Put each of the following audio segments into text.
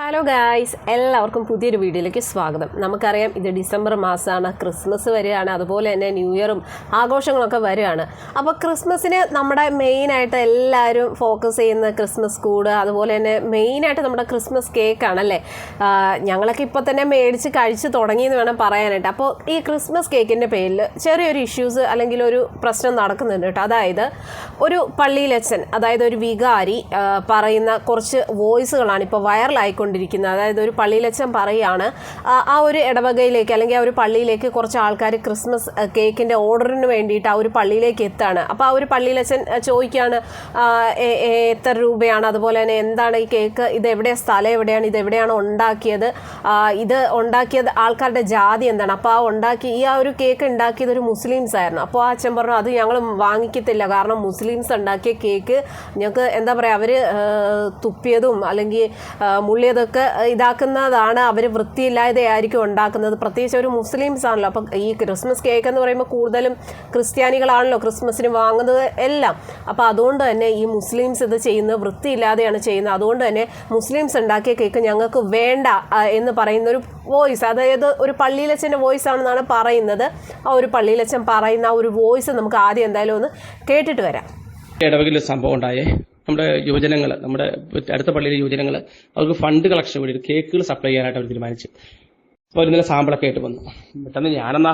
Hello guys എല്ലാവർക്കും പുതിയൊരു വീഡിയോയിലേക്ക് സ്വാഗതം. നമുക്കറിയാം ഇത് ഡിസംബർ മാസമാണ്. ക്രിസ്മസ് വരികയാണ് അതുപോലെ തന്നെ ന്യൂ ഇയറും ആഘോഷങ്ങളൊക്കെ വരികയാണ് അപ്പോൾ ക്രിസ്മസിന് നമ്മുടെ മെയിനായിട്ട് എല്ലാവരും ഫോക്കസ് ചെയ്യുന്ന ക്രിസ്മസ് കൂട് അതുപോലെ തന്നെ മെയിനായിട്ട് നമ്മുടെ ക്രിസ്മസ് കേക്കാണല്ലേ ഞങ്ങളൊക്കെ ഇപ്പോൾ തന്നെ മേടിച്ച് കഴിച്ച് തുടങ്ങിയെന്ന് വേണം പറയാനായിട്ട്. അപ്പോൾ ഈ ക്രിസ്മസ് കേക്കിന്റെ പേരിൽ ചെറിയൊരു ഇഷ്യൂസ് അല്ലെങ്കിൽ ഒരു പ്രശ്നം നടക്കുന്നുണ്ട് കേട്ടോ. അതായത് ഒരു പള്ളിയിലച്ഛൻ അതായത് ഒരു വികാരി പറയുന്ന കുറച്ച് വോയിസുകളാണ് ഇപ്പോൾ വൈറലായിക്കൊണ്ടിരിക്കുന്നത് അതായത് ഒരു പള്ളിയിലച്ഛൻ പറയുകയാണ് ആ, ഒരു ഇടവകയിലേക്ക് അല്ലെങ്കിൽ ആ ഒരു പള്ളിയിലേക്ക് കുറച്ച് ആൾക്കാർ ക്രിസ്മസ് കേക്കിന്റെ ഓർഡറിന് വേണ്ടിയിട്ട് ആ ഒരു പള്ളിയിലേക്ക് എത്താണ്? അപ്പോൾ ആ ഒരു പള്ളിയിലച്ഛൻ ചോദിക്കുകയാണ് എത്ര രൂപയാണ്? അതുപോലെ തന്നെ എന്താണ് ഈ കേക്ക്? ഇത് എവിടെയാണ് സ്ഥലം എവിടെയാണ്? ഇത് എവിടെയാണ് ഉണ്ടാക്കിയത്? ഇത് ഉണ്ടാക്കിയത് ആൾക്കാരുടെ ജാതി എന്താണ്? അപ്പോൾ ആ ഉണ്ടാക്കി ഈ ആ ഒരു കേക്ക് ഉണ്ടാക്കിയത് ഒരു മുസ്ലിംസ് ആയിരുന്നു. അപ്പോൾ ആ അച്ഛൻ പറഞ്ഞു അത് ഞങ്ങൾ വാങ്ങിക്കത്തില്ല. കാരണം മുസ്ലിംസ് ഉണ്ടാക്കിയ കേക്ക് ഞങ്ങൾക്ക് എന്താ പറയുക അവർ തുപ്പിയതും അല്ലെങ്കിൽ ആ, മുള്ളിയതൊക്കെ ഇതാക്കുന്നതാണ് അവർ വൃത്തിയില്ലാതെ ആയിരിക്കും ഉണ്ടാക്കുന്നത്. പ്രത്യേകിച്ച് ഒരു മുസ്ലിംസ് ആണല്ലോ. അപ്പം ഈ ക്രിസ്മസ് കേക്ക് എന്ന് പറയുമ്പോൾ കൂടുതലും ക്രിസ്ത്യാനികളാണല്ലോ ക്രിസ്മസിന് വാങ്ങുന്നത് എല്ലാം. അപ്പോൾ അതുകൊണ്ട് തന്നെ ഈ മുസ്ലിംസ് ഇത് ചെയ്യുന്നത് വൃത്തിയില്ലാതെയാണ് ചെയ്യുന്നത്. അതുകൊണ്ട് തന്നെ മുസ്ലിംസ് ഉണ്ടാക്കിയ കേക്ക് ഞങ്ങൾക്ക് വേണ്ട എന്ന് പറയുന്ന ഒരു വോയിസ് അതായത് ഒരു പള്ളിയിലച്ഛന്റെ വോയിസ് ആണെന്നാണ് പറയുന്നത്. ആ ഒരു പള്ളിയിലച്ഛൻ പറയുന്ന ആ ഒരു വോയിസ് നമുക്ക് ആദ്യം എന്തായാലും ഒന്ന് കേട്ടിട്ട് വരാം. ഇടവകിൽ സംഭവം ഉണ്ടായേ. നമ്മുടെ യുവജനങ്ങൾ നമ്മുടെ അടുത്ത പള്ളിയിലെ യുവജനങ്ങൾ അവർക്ക് ഫണ്ട് കളക്ഷൻ വേണ്ടി കേക്കുകൾ സപ്ലൈ ചെയ്യാനായിട്ട് അവർ തീരുമാനിച്ചു. അപ്പോൾ ഇന്നലെ സാമ്പിളൊക്കെ ആയിട്ട് വന്നു. പെട്ടെന്ന് ഞാനെന്നാ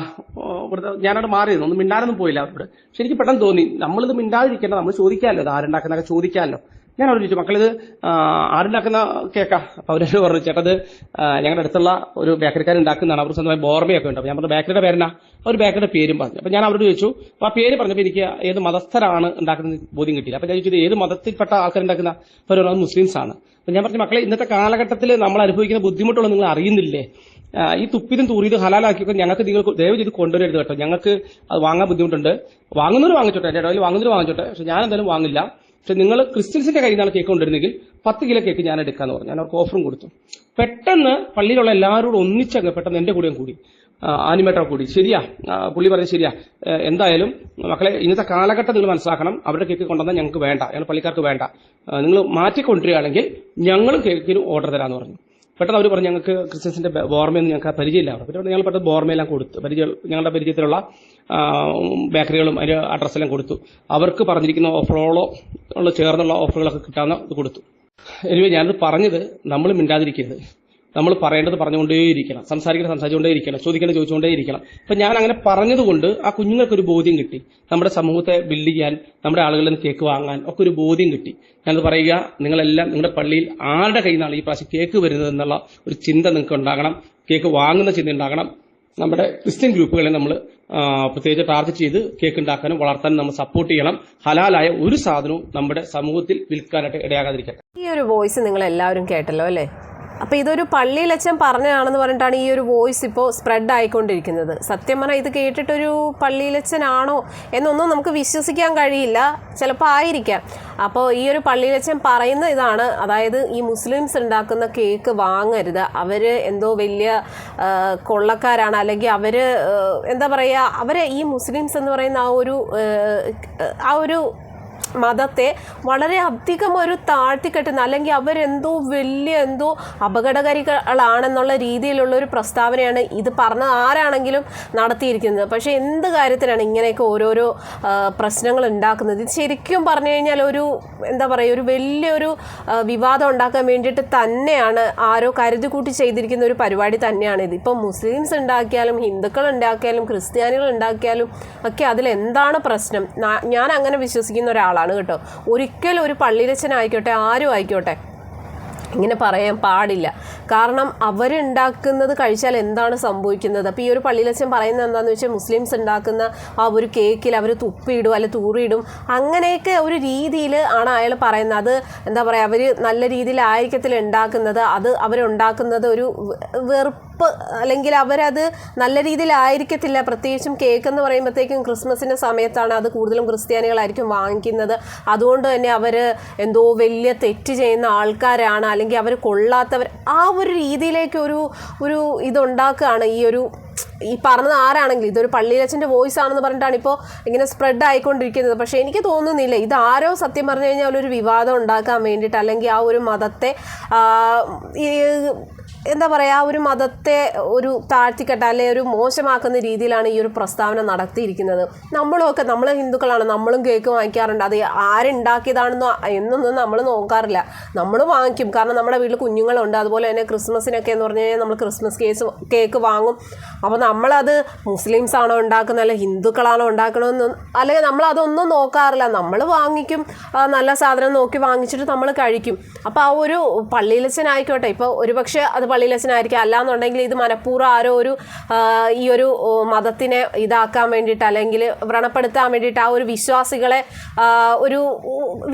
ഇവിടുത്തെ ഞാനവിടെ മാറിയിരുന്നു. ഒന്നും മിണ്ടാനൊന്നും പോയില്ല അവരോട് പക്ഷെ എനിക്ക് പെട്ടെന്ന് തോന്നി നമ്മളിത് മിണ്ടാതിരിക്കേണ്ട നമ്മൾ ചോദിക്കാമല്ലോ ഇത് ആരുണ്ടാക്കുന്നതൊക്കെ ചോദിക്കാമല്ലോ ഞാൻ ചോദിച്ചു മക്കളിത് ആരുണ്ടാക്കുന്ന കേക്കാ? അപ്പൊ അവരോട് പറഞ്ഞു ചേട്ടത് ഞങ്ങളുടെ അടുത്തുള്ള ഒരു ബേക്കറിക്കാരൻ ഉണ്ടാക്കുന്നതാണ്. അവർ സ്വന്തമായി ബോർമയൊക്കെ ഉണ്ട്. ഞാൻ പറഞ്ഞു ബേക്കറിയുടെ പേരെന്നാ? ഒരു ബേക്കറിയുടെ പേരും പറഞ്ഞു. അപ്പൊ ഞാൻ അവരോട് ചോദിച്ചു അപ്പൊ ആ പേര് പറഞ്ഞപ്പോൾ എനിക്ക് ഏത് മതസ്ഥരാണ് ഉണ്ടാക്കുന്നത് ബോധ്യം കിട്ടിയില്ല. അപ്പൊ ഞാൻ ചോദിച്ചത് ഏത് മതത്തിൽപ്പെട്ട ആൾക്കാർ ഉണ്ടാക്കുന്ന? അവർ പറഞ്ഞത് മുസ്ലിംസ് ആണ് അപ്പൊ ഞാൻ പറഞ്ഞു മക്കളെ ഇന്നത്തെ കാലഘട്ടത്തിൽ നമ്മൾ അനുഭവിക്കുന്ന ബുദ്ധിമുട്ടുകൾ നിങ്ങൾ അറിയുന്നില്ലേ? ഈ തുപ്പിതും തൂറിയതും ഹലാലാക്കിയൊക്കെ ഞങ്ങൾക്ക് നിങ്ങൾ ദയവ് ചെയ്ത് കൊണ്ടുവരരുത് കേട്ടോ. ഞങ്ങൾക്ക് അത് വാങ്ങാൻ ബുദ്ധിമുട്ടുണ്ട്. വാങ്ങുന്നവർ വാങ്ങിച്ചോട്ടെ. എന്റെ ഇടയിൽ വാങ്ങുന്നവർ വാങ്ങിച്ചോട്ടെ. പക്ഷെ ഞാൻ എന്തായാലും വാങ്ങില്ല. പക്ഷെ നിങ്ങൾ ക്രിസ്ത്യൻസിന്റെ കയ്യിൽ നിന്നാണ് കേക്ക് കൊണ്ടിരുന്നെങ്കിൽ പത്ത് കിലോ കേക്ക് ഞാൻ എടുക്കാന്ന് പറഞ്ഞു. ഞാൻ അവർക്ക് ഓഫറും കൊടുത്തു. പെട്ടെന്ന് പള്ളിയിലുള്ള എല്ലാവരോടും ഒന്നിച്ചങ്ങ് പെട്ടെന്ന് എന്റെ കൂടെയും കൂടി. ആനിമേറ്റർ കൂടി. ശരിയാ. പുള്ളി പറഞ്ഞു ശരിയാ. എന്തായാലും മക്കളെ ഇന്നത്തെ കാലഘട്ടം നിങ്ങൾ മനസ്സിലാക്കണം. അവരുടെ കേക്ക് കൊണ്ടുവന്നാൽ ഞങ്ങൾക്ക് വേണ്ട. ഞങ്ങൾ പള്ളിക്കാർക്ക് വേണ്ട. നിങ്ങൾ മാറ്റിക്കൊണ്ടിരിക്കുകയാണെങ്കിൽ ഞങ്ങളും കേക്കിന് ഓർഡർ തരാമെന്ന് പറഞ്ഞു. പെട്ടെന്ന് അവർ പറഞ്ഞു ഞങ്ങൾക്ക് ക്രിസ്ത്യൻസിന്റെ ബോർമയൊന്നും ഞങ്ങൾക്ക് പരിചയമില്ല അവിടെ. പിന്നെ ഞങ്ങൾ പെട്ടെന്ന് ബോർമയെല്ലാം കൊടുത്തു പരിചയം ഞങ്ങളുടെ പരിചയത്തിലുള്ള ബേക്കറികളും അതിന്റെ അഡ്രസ്സെല്ലാം കൊടുത്തു. അവർക്ക് പറഞ്ഞിരിക്കുന്ന ഓഫറുകളോ ഉള്ള ചേർന്നുള്ള ഓഫറുകളൊക്കെ കിട്ടാവുന്ന ഇത് കൊടുത്തു. എനിവേ ഞാനത് പറഞ്ഞത് നമ്മൾ മിണ്ടാതിരിക്കരുത്. നമ്മൾ പറയേണ്ടത് പറഞ്ഞുകൊണ്ടേയിരിക്കണം. ഇരിക്കണം സംസാരിച്ചുകൊണ്ടേയിരിക്കണം. ചോദിച്ചുകൊണ്ടേ ചോദിച്ചുകൊണ്ടേയിരിക്കണം. അപ്പം ഞാൻ അങ്ങനെ പറഞ്ഞതുകൊണ്ട് ആ കുഞ്ഞുങ്ങൾക്കൊരു ബോധ്യം കിട്ടി. നമ്മുടെ സമൂഹത്തെ ബിൽഡ് ചെയ്യാൻ നമ്മുടെ ആളുകളിൽ നിന്ന് കേക്ക് വാങ്ങാൻ ഒക്കെ ഒരു ബോധ്യം കിട്ടി. ഞാനത് പറയുക നിങ്ങളെല്ലാം നിങ്ങളുടെ പള്ളിയിൽ ആരുടെ കയ്യിൽ നിന്നാണ് ഈ പ്രാവശ്യം കേക്ക് വരുന്നത് എന്നുള്ള ഒരു ചിന്ത നിങ്ങൾക്ക് ഉണ്ടാകണം. കേക്ക് വാങ്ങുന്ന ചിന്ത ഉണ്ടാകണം. നമ്മുടെ ക്രിസ്ത്യൻ ഗ്രൂപ്പുകളെ നമ്മൾ പ്രത്യേകിച്ച് ടാർഗറ്റ് ചെയ്ത് കേക്ക് ഉണ്ടാക്കാനും വളർത്താനും നമ്മൾ സപ്പോർട്ട് ചെയ്യണം. ഹലാലായ ഒരു സാധനവും നമ്മുടെ സമൂഹത്തിൽ വിൽക്കാനായിട്ട് ഇടയാകാതിരിക്കട്ടെ. ഈ ഒരു വോയിസ് നിങ്ങൾ എല്ലാവരും കേട്ടല്ലോ അല്ലേ? അപ്പോൾ ഇതൊരു പള്ളിയിലച്ഛൻ പറഞ്ഞതാണെന്ന് പറഞ്ഞിട്ടാണ് ഈ ഒരു വോയിസ് ഇപ്പോൾ സ്പ്രെഡ് ആയിക്കൊണ്ടിരിക്കുന്നത്. സത്യം പറഞ്ഞാൽ ഇത് കേട്ടിട്ടൊരു പള്ളിയിലച്ഛനാണോ എന്നൊന്നും നമുക്ക് വിശ്വസിക്കാൻ കഴിയില്ല. ചിലപ്പോൾ ആയിരിക്കാം. അപ്പോൾ ഈ ഒരു പള്ളിയിലച്ഛൻ പറയുന്ന ഇതാണ്. അതായത് ഈ മുസ്ലിംസ് ഉണ്ടാക്കുന്ന കേക്ക് വാങ്ങരുത്. അവർ എന്തോ വലിയ കൊള്ളക്കാരാണ്. അല്ലെങ്കിൽ അവർ എന്താ പറയുക അവരെ ഈ മുസ്ലിംസ് എന്ന് പറയുന്ന ആ ഒരു ആ, ആ ഒരു മതത്തെ വളരെ അധികം ഒരു താഴ്ത്തിക്കെട്ടുന്ന അല്ലെങ്കിൽ അവരെന്തോ വലിയ എന്തോ അപകടകാരികളാണെന്നുള്ള രീതിയിലുള്ള ഒരു പ്രസ്താവനയാണ് ഇത് പറഞ്ഞ ആരാണെങ്കിലും നടത്തിയിരിക്കുന്നത്. പക്ഷേ എന്ത് കാര്യത്തിനാണ് ഇങ്ങനെയൊക്കെ ഓരോരോ പ്രശ്നങ്ങൾ ഉണ്ടാക്കുന്നത്? ഇത് ശരിക്കും പറഞ്ഞു കഴിഞ്ഞാൽ ഒരു എന്താ പറയുക ഒരു വലിയൊരു വിവാദം ഉണ്ടാക്കാൻ വേണ്ടിയിട്ട് തന്നെയാണ് ആരോ കരുതി കൂട്ടി ചെയ്തിരിക്കുന്ന ഒരു പരിപാടി തന്നെയാണ് ഇത്. ഇപ്പം മുസ്ലിംസ് ഉണ്ടാക്കിയാലും ഹിന്ദുക്കൾ ഉണ്ടാക്കിയാലും ക്രിസ്ത്യാനികൾ ഉണ്ടാക്കിയാലും ഒക്കെ അതിൽ എന്താണ് പ്രശ്നം? ഞാൻ അങ്ങനെ വിശ്വസിക്കുന്ന ഒരാളാണ് കേട്ടോ. ഒരിക്കലും ഒരു പള്ളിയിലച്ഛനായിക്കോട്ടെ ആരും ആയിക്കോട്ടെ. ഇങ്ങനെ പറയാൻ പാടില്ല. കാരണം അവരുണ്ടാക്കുന്നത് കഴിച്ചാൽ എന്താണ് സംഭവിക്കുന്നത്? അപ്പോൾ ഈ ഒരു പള്ളിയിലച്ഛൻ പറയുന്നത് എന്താണെന്ന് വെച്ചാൽ മുസ്ലിംസ് ഉണ്ടാക്കുന്ന ആ ഒരു കേക്കിൽ അവർ തുപ്പിയിടും അല്ലെ തൂറിയിടും. അങ്ങനെയൊക്കെ ഒരു രീതിയിൽ ആണ് അയാൾ പറയുന്നത്. അത് എന്താ പറയുക അവർ നല്ല രീതിയിലായിരിക്കത്തിൽ ഉണ്ടാക്കുന്നത്. അത് അവരുണ്ടാക്കുന്നത് ഒരു വെ- വെറുപ്പ് അല്ലെങ്കിൽ അവരത് നല്ല രീതിയിലായിരിക്കത്തില്ല. പ്രത്യേകിച്ചും കേക്ക് എന്ന് പറയുമ്പോഴത്തേക്കും ക്രിസ്മസിന്റെ സമയത്താണ് അത് കൂടുതലും ക്രിസ്ത്യാനികളായിരിക്കും വാങ്ങിക്കുന്നത്. അതുകൊണ്ട് തന്നെ അവർ എന്തോ വലിയ തെറ്റ് ചെയ്യുന്ന ആൾക്കാരാണ്. അല്ലെങ്കിൽ അവർ കൊള്ളാത്തവർ ആ ഒരു രീതിയിലേക്ക് ഒരു ഒരു ഇതുണ്ടാക്കുകയാണ്. ഈ ഒരു ഈ പറഞ്ഞത് ആരാണെങ്കിലും? ഇതൊരു പള്ളിയിലച്ഛന്റെ വോയിസ് ആണെന്ന് പറഞ്ഞിട്ടാണ് ഇപ്പോൾ ഇങ്ങനെ സ്പ്രെഡ് ആയിക്കൊണ്ടിരിക്കുന്നത്. പക്ഷേ എനിക്ക് തോന്നുന്നില്ല. ഇത് ആരോ സത്യം പറഞ്ഞു കഴിഞ്ഞാൽ ഒരു വിവാദം ഉണ്ടാക്കാൻ വേണ്ടിയിട്ട് അല്ലെങ്കിൽ ആ ഒരു മതത്തെ ഈ എന്താ പറയുക ഒരു മതത്തെ ഒരു താഴ്ത്തിക്കെട്ട അല്ലെ ഒരു മോശമാക്കുന്ന രീതിയിലാണ് ഈ ഒരു പ്രസ്താവന നടത്തിയിരിക്കുന്നത്. നമ്മളൊക്കെ നമ്മൾ ഹിന്ദുക്കളാണ് നമ്മളും കേക്ക് വാങ്ങിക്കാറുണ്ട്. അത് ആരുണ്ടാക്കിയതാണെന്നോ എന്നൊന്നും നമ്മൾ നോക്കാറില്ല. നമ്മൾ വാങ്ങിക്കും. കാരണം നമ്മുടെ വീട്ടിൽ കുഞ്ഞുങ്ങളുണ്ട്. അതുപോലെ തന്നെ ക്രിസ്മസിനൊക്കെ എന്ന് പറഞ്ഞു കഴിഞ്ഞാൽ നമ്മൾ ക്രിസ്മസ് കേസ് കേക്ക് വാങ്ങും. അപ്പോൾ നമ്മളത് മുസ്ലിംസ് ആണോ ഉണ്ടാക്കുന്നത് അല്ലെ ഹിന്ദുക്കളാണോ ഉണ്ടാക്കണമെന്ന് അല്ലെങ്കിൽ നമ്മൾ അതൊന്നും നോക്കാറില്ല. നമ്മൾ വാങ്ങിക്കും. നല്ല സാധനം നോക്കി വാങ്ങിച്ചിട്ട് നമ്മൾ കഴിക്കും. അപ്പോൾ ആ ഒരു പള്ളിയിലച്ചനായിക്കോട്ടെ. ഇപ്പോൾ ഒരുപക്ഷെ അത് പള്ളിയിലച്ചനായിരിക്കും അല്ലാന്നുണ്ടെങ്കിൽ ഇത് മനഃപൂർവം ആരോ ഒരു ഈ ഒരു മതത്തിനെ ഇതാക്കാൻ വേണ്ടിയിട്ട് അല്ലെങ്കിൽ വ്രണപ്പെടുത്താൻ വേണ്ടിയിട്ട് ആ ഒരു വിശ്വാസികളെ ഒരു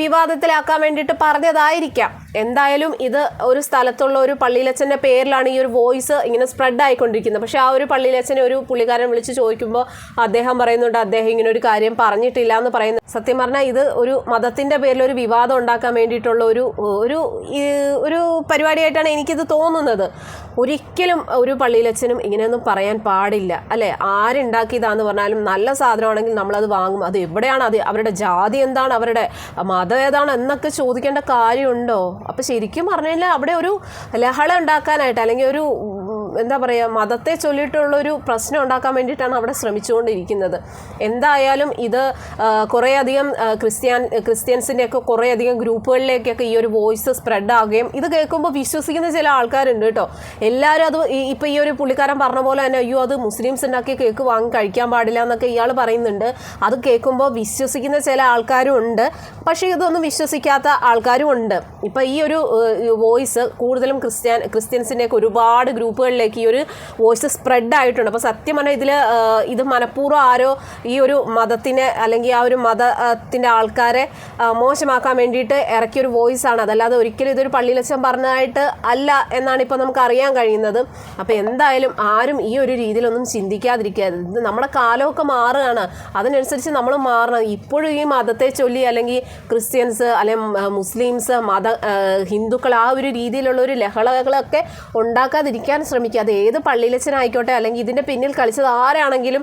വിവാദത്തിലാക്കാൻ വേണ്ടിയിട്ട് പറഞ്ഞതായിരിക്കാം. എന്തായാലും ഇത് ഒരു സ്ഥലത്തുള്ള ഒരു പള്ളിയിലച്ചന്റെ പേരിലാണ് ഈ ഒരു വോയിസ് ഇങ്ങനെ സ്പ്രെഡ് ആയിക്കൊണ്ടിരിക്കുന്നത് പക്ഷേ ആ ഒരു പള്ളിയിലച്ചനെ ഒരു പുള്ളിക്കാരൻ വിളിച്ച് ചോദിക്കുമ്പോൾ അദ്ദേഹം പറയുന്നുണ്ട് അദ്ദേഹം ഇങ്ങനെ ഒരു കാര്യം പറഞ്ഞിട്ടില്ല എന്ന് പറയുന്നത് സത്യം പറഞ്ഞാൽ ഇത് ഒരു മതത്തിന്റെ പേരിൽ ഒരു വിവാദം ഉണ്ടാക്കാൻ വേണ്ടിയിട്ടുള്ള ഒരു ഒരു ഒരു പരിപാടിയായിട്ടാണ് എനിക്കിത് തോന്നുന്നത്. ഒരിക്കലും ഒരു പള്ളിയിലച്ചനും ഇങ്ങനെയൊന്നും പറയാൻ പാടില്ല. അല്ലേ? ആരുണ്ടാക്കിയതാന്ന് പറഞ്ഞാലും നല്ല സാധനമാണെങ്കിൽ നമ്മളത് വാങ്ങും. അത് എവിടെയാണ് അത്? അവരുടെ ജാതി എന്താണ്? അവരുടെ മതം ഏതാണ്? എന്നൊക്കെ ചോദിക്കേണ്ട കാര്യമുണ്ടോ? അപ്പോൾ ശരിക്കും പറഞ്ഞു കഴിഞ്ഞാൽ അവിടെ ഒരു ലഹള ഉണ്ടാക്കാനായിട്ട് അല്ലെങ്കിൽ ഒരു എന്താ പറയുക മതത്തെ ചൊല്ലിയിട്ടുള്ളൊരു പ്രശ്നം ഉണ്ടാക്കാൻ വേണ്ടിയിട്ടാണ് അവിടെ ശ്രമിച്ചുകൊണ്ടിരിക്കുന്നത്. എന്തായാലും ഇത് കുറേയധികം ക്രിസ്ത്യാൻ ക്രിസ്ത്യൻസിന്റെ ഒക്കെ കുറേയധികം ഗ്രൂപ്പുകളിലേക്കൊക്കെ ഈ ഒരു വോയിസ് സ്പ്രെഡ് ആകുകയും ഇത് കേൾക്കുമ്പോൾ വിശ്വസിക്കുന്ന ചില ആൾക്കാരുണ്ട് കേട്ടോ. എല്ലാവരും അത് ഈ- ഈ ഒരു പുള്ളിക്കാരൻ പറഞ്ഞ പോലെ തന്നെ അയ്യോ അത് മുസ്ലിംസ് ഉണ്ടാക്കിയ കേക്ക് വാങ്ങി കഴിക്കാൻ പാടില്ല എന്നൊക്കെ ഇയാൾ പറയുന്നുണ്ട്. അത് കേൾക്കുമ്പോൾ വിശ്വസിക്കുന്ന ചില ആൾക്കാരും ഉണ്ട്. പക്ഷേ ഇതൊന്നും വിശ്വസിക്കാത്ത ആൾക്കാരും ഉണ്ട്. ഇപ്പം ഈ ഒരു വോയിസ് കൂടുതലും ക്രിസ്ത്യാൻ ക്രിസ്ത്യൻസിന്റെയൊക്കെ ഒരുപാട് ഒരുപാട് ഗ്രൂപ്പുകളിലേക്ക് ഈ ഒരു വോയിസ് സ്പ്രെഡ് ആയിട്ടുണ്ട്. അപ്പോൾ സത്യം പറഞ്ഞാൽ ഇതിൽ ഇത് മനഃപൂർവം ആരോ ഈ ഒരു മതത്തിനെ അല്ലെങ്കിൽ ആ ഒരു മതത്തിന്റെ ആൾക്കാരെ മോശമാക്കാൻ വേണ്ടിയിട്ട് ഇറക്കിയ ഒരു വോയിസ് ആണ്. അതല്ലാതെ ഒരിക്കലും ഇതൊരു പള്ളിയിലച്ചൻ പറഞ്ഞതായിട്ട് അല്ല എന്നാണ് ഇപ്പോൾ നമുക്ക് അറിയാൻ കഴിയുന്നത്. അപ്പോൾ എന്തായാലും ആരും ഈ ഒരു രീതിയിലൊന്നും ചിന്തിക്കാതിരിക്കുക ഇത് നമ്മുടെ കാലമൊക്കെ മാറുകയാണ്. അതിനനുസരിച്ച് നമ്മൾ മാറണം. ഇപ്പോഴും ഈ മതത്തെ ചൊല്ലി അല്ലെങ്കിൽ ക്രിസ്ത്യൻസ് അല്ലെങ്കിൽ മുസ്ലിംസ് മത ഹിന്ദുക്കൾ ആ ഒരു രീതിയിലുള്ള ഒരു ലഹളകളൊക്കെ ഉണ്ടാക്കാതിരിക്കാൻ ശ്രമിക്കുക അത് ഏത് പള്ളിയിലച്ചനായിക്കോട്ടെ അല്ലെങ്കിൽ ഇതിന്റെ പിന്നിൽ കളിച്ചത് ആരാണെങ്കിലും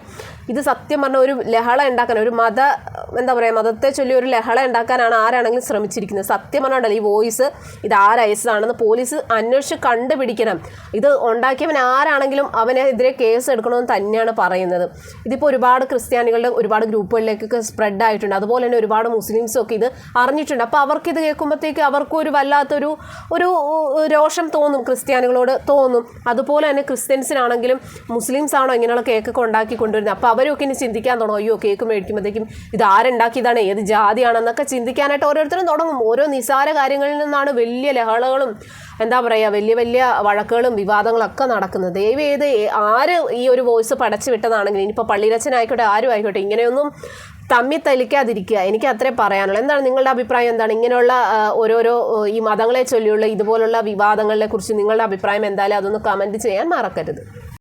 ഇത് സത്യം പറഞ്ഞ ഒരു ലഹള ഉണ്ടാക്കാൻ ഒരു മത എന്താ പറയുക മതത്തെ ചൊല്ലി ഒരു ലഹള ഉണ്ടാക്കാനാണ് ആരാണെങ്കിലും ശ്രമിച്ചിരിക്കുന്നത്. സത്യം പറഞ്ഞുണ്ടല്ലോ ഈ വോയിസ് ഇത് ആരയച്ചതാണെന്ന് പോലീസ് അന്വേഷിച്ച് കണ്ടുപിടിക്കണം. ഇത് ഉണ്ടാക്കിയവൻ ആരാണെങ്കിലും അവനെതിരെ കേസ് എടുക്കണമെന്ന് തന്നെയാണ് പറയുന്നത്. ഇതിപ്പോൾ ഒരുപാട് ക്രിസ്ത്യാനികളുടെ ഒരുപാട് ഗ്രൂപ്പുകളിലേക്കൊക്കെ സ്പ്രെഡ് ആയിട്ടുണ്ട്. അതുപോലെ തന്നെ ഒരുപാട് മുസ്ലിംസും ഒക്കെ ഇത് അറിഞ്ഞിട്ടുണ്ട്. അപ്പോൾ അവർക്കിത് കേൾക്കുമ്പോഴത്തേക്ക് അവർക്കും ഒരു വല്ലാത്തൊരു ഒരു രോഷം തോന്നും ക്രിസ്ത്യാനികളോട് തോന്നും. അതുപോലെ തന്നെ ക്രിസ്ത്യൻസിനാണെങ്കിലും മുസ്ലിംസ് ആണോ ഇങ്ങനെയുള്ള കേക്കൊക്കെ ഉണ്ടാക്കി കൊണ്ടുവരുന്നത് അപ്പോൾ അവരൊക്കെ ഇനി ചിന്തിക്കാൻ തുടങ്ങും. അയ്യോ കേക്ക് മേടിക്കുമ്പോഴത്തേക്കും ഇത് ആരുണ്ടാക്കിയതാണ്? ഏത് ജാതിയാണെന്നൊക്കെ ചിന്തിക്കാനായിട്ട് ഓരോരുത്തരും തുടങ്ങും. ഓരോ നിസാര കാര്യങ്ങളിൽ നിന്നാണ് വലിയ ലഹളകളും എന്താ പറയുക വലിയ വലിയ വഴക്കുകളും വിവാദങ്ങളൊക്കെ നടക്കുന്നത്. ദയവ് ചെയ്ത് ആര് ഈ ഒരു വോയിസ് പടച്ചു വിട്ടതാണെങ്കിലും ഇനിയിപ്പോൾ പള്ളിരച്ചനായിക്കോട്ടെ ആരും ആയിക്കോട്ടെ ഇങ്ങനെയൊന്നും തമ്മി തലിക്കാതിരിക്കുക. എനിക്ക് അത്രേ പറയാനുള്ളൂ. എന്താണ് നിങ്ങളുടെ അഭിപ്രായം? എന്താണ് ഇങ്ങനെയുള്ള ഓരോരോ ഈ മതങ്ങളെ ചൊല്ലിയുള്ള ഇതുപോലുള്ള വിവാദങ്ങളെ കുറിച്ച് നിങ്ങളുടെ അഭിപ്രായം എന്തായാലും അതൊന്ന് കമന്റ് ചെയ്യാൻ മറക്കരുത്.